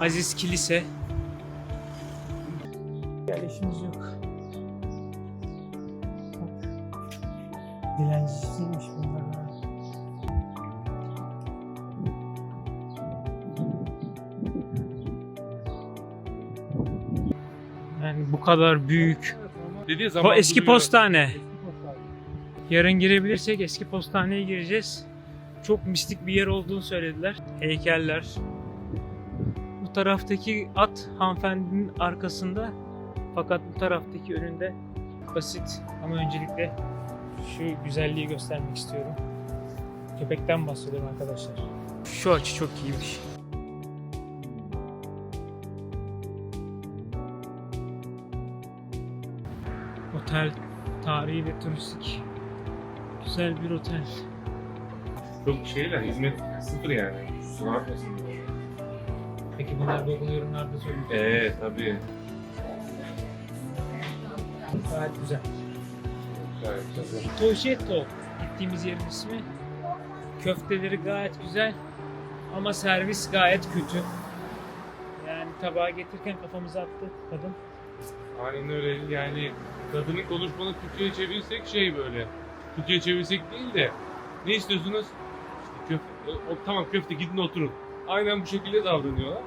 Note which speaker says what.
Speaker 1: Aziz Kilise. İşimiz yok. Bak. Dilencisiymiş bunlar. Yani bu kadar büyük.
Speaker 2: Dediği zaman
Speaker 1: eski
Speaker 2: duruyor.
Speaker 1: postane. Yarın girebilirsek eski postaneye gireceğiz. Çok mistik bir yer olduğunu söylediler. Heykeller. Taraftaki at hanımefendinin arkasında. Fakat bu taraftaki önünde basit ama öncelikle şu güzelliği göstermek istiyorum. Köpekten bahsediyorum arkadaşlar. Şu açı çok iyiymiş. Otel tarihi ve turistik güzel bir otel.
Speaker 2: Çok şeyler, hizmet sıfır yani.
Speaker 1: Peki bunlar Google yorumlarda söylüyor.
Speaker 2: Eee tabii.
Speaker 1: Gayet güzel.
Speaker 2: Gayet güzel.
Speaker 1: Toşetto gittiğimiz yerin ismi. Köfteleri gayet güzel ama servis gayet kötü. Yani tabağa getirirken kafamıza attı kadın.
Speaker 2: Aynen öyle yani kadının konuşmanı Türkçe'ye çevirsek şey böyle. Türkçe'ye çevirsek değil de ne istiyorsunuz? İşte köfte, o- tamam köfte gidin oturun. Aynen bu şekilde davranıyorlar.